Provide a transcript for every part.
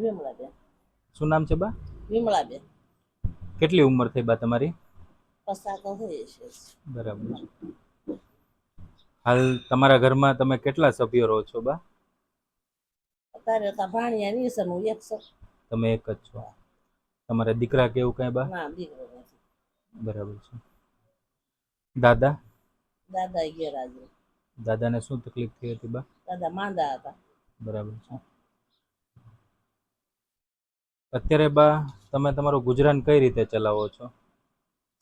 વિમળાબેન. શું નામ છે બા? વિમળાબેન. કેટલી ઉંમર થઈ બા તમારી? પસાકો હોય છે. બરાબર. હાલ તમારા ઘરમાં તમે કેટલા સભ્યો રહો છો બા? અત્યારે તો ભાણિયા ની છે હું એક છું. તમે એક જ છો. તમારા દીકરા કે એવું કઈ બા? ના દીકરો નથી. બરાબર છે. દાદા? દાદા આજે દાદાને શું તકલીફ થઈ હતી બા? દાદા માંદા હતા. બરાબર છે. અત્યારે બા તમે તમારું ગુજરાન કઈ રીતે ચલાવો છો?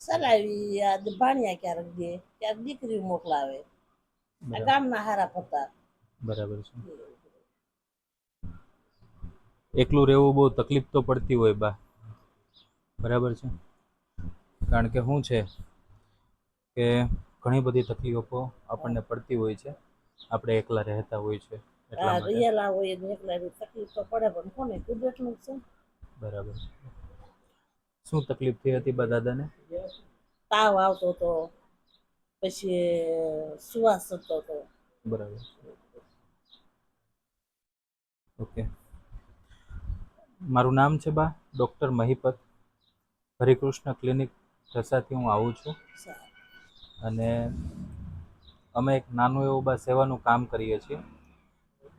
ચલાવી આ ભાણિયા ક્યારેક દે ક્યારેક દીકરી મોકલાવે. ગામના હારા પતા બરાબર છે. એકલું રહેવું બહુ તકલીફ તો પડતી હોય બા. બરાબર છે. કારણ કે શું છે કે ઘણી બધી તકલીફો આપણને પડતી હોય છે. આપણે એકલા રહેતા હોય છે રિયલા હોય એકલા તકલીફ તો પડે પણ કોને કુદરતનું છે? બરાબર. શું તકલીફ થઈ હતી બા દાદાને તાવ આવતો હતો પછી સુવાસ થતો હતો બરાબર. ઓકે. મારું નામ છે બા ડૉક્ટર મહિપત. હરિકૃષ્ણ ક્લિનિક ઢસાથી હું આવું છું. અને અમે એક નાનું એવું બા સેવાનું કામ કરીએ છીએ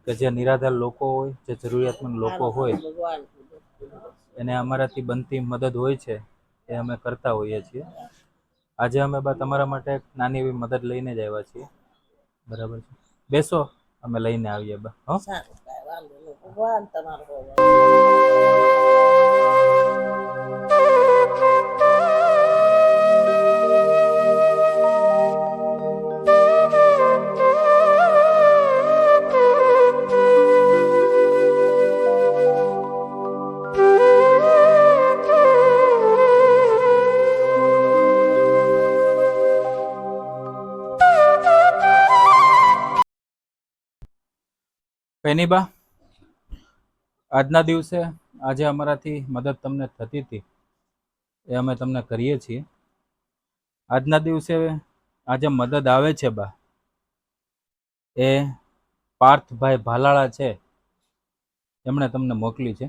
કે જે નિરાધાર લોકો હોય જે જરૂરિયાતમંદ લોકો હોય એને અમારાથી બનતી મદદ હોય છે એ અમે કરતા હોઈએ છીએ. આજે અમે બા તમારા માટે એક નાની એવી મદદ લઈને જ આવ્યા છીએ. બરાબર છે? બેસો, અમે લઈને આવીએ બા, હા. તમારો હોવે. કઈ બા, આજના દિવસે આજે અમારાથી મદદ તમને થતી હતી, એ અમે તમને કરીએ છીએ. આજના દિવસે આજે મદદ આવે છે બા. એ પાર્થભાઈ ભાલાળા છે, એમણે તમને મોકલી છે.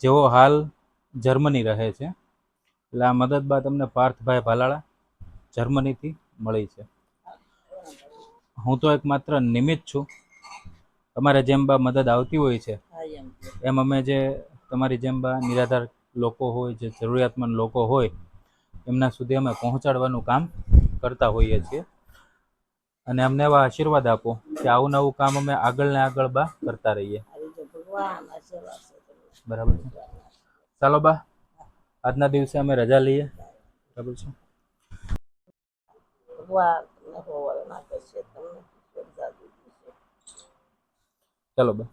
જેઓ હાલ જર્મની રહે છે, એટલે આ મદદ બા તમને પાર્થભાઈ ભાલાળા જર્મનીથી મળી છે. હું તો એક માત્ર નિમિત્ત છું. તમારે જેમ બા મદદ આવતી હોય છે એમ અમે જે તમારી જેમ બા નિરાધાર લોકો હોય જે જરૂરિયાતમંદ લોકો હોય એમના સુધી અમે પહોંચાડવાનું કામ કરતા હોઈએ છીએ. અને અમને એવા આશીર્વાદ આપો કે આવું નવું કામ અમે આગળ ને આગળ બા કરતા રહીએ. બરાબર છે. ચાલો બા આજના દિવસે અમે રજા લઈએ. બરાબર છે ભગવાન તમને હોવળ નાખે છે તમને શ્રદ્ધા દીધી છે ચાલો બા.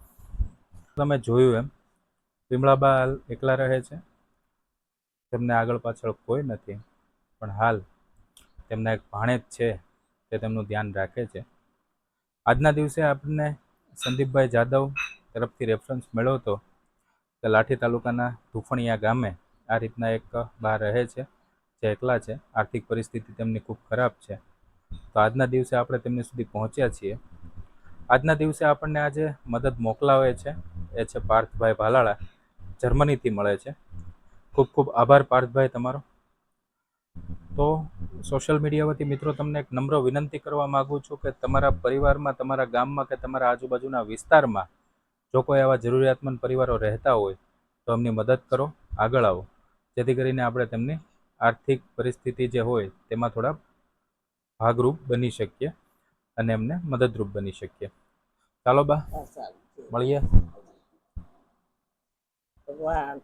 તમે જોયું એમ વિમળાબા હાલ એકલા રહે છે. તેમને આગળ પાછળ કોઈ નથી. પણ હાલ તેમના એક ભાણેજ છે તે તેમનું ધ્યાન રાખે છે. આજના દિવસે આપણને સંદીપભાઈ જાદવ તરફથી રેફરન્સ મળ્યો હતો કે લાઠી તાલુકાના ધુફણિયા ગામે આ રીતના એક બા રહે છે, જે એકલા છે. આર્થિક પરિસ્થિતિ તેમની ખૂબ ખરાબ છે. તો આજના દિવસે આપણે તેમની સુધી પહોંચ્યા છીએ. આજના દિવસે આપણને આજે મદદ મોકલાવે છે. એ છે પાર્થભાઈ ભાલાળા, જર્મનીથી મળે છે. ખૂબ ખૂબ આભાર પાર્થભાઈ તમારો. તો સોશિયલ મીડિયા વતી મિત્રો તમને એક નમ્ર વિનંતી કરવા માગું છું કે તમારા પરિવારમાં, તમારા ગામમાં કે તમારા આજુબાજુના વિસ્તારમાં જો કોઈ આવા જરૂરિયાતમંદ પરિવારો રહેતા હોય તો એમની મદદ કરો, આગળ આવો. જેથી કરીને આપણે તેમની આર્થિક પરિસ્થિતિ જે હોય તેમાં થોડા ભાગરૂપ બની શકીએ. અને એમને મદદરૂપ બની શકીએ. ચાલો બા મળીએ. ભગવાન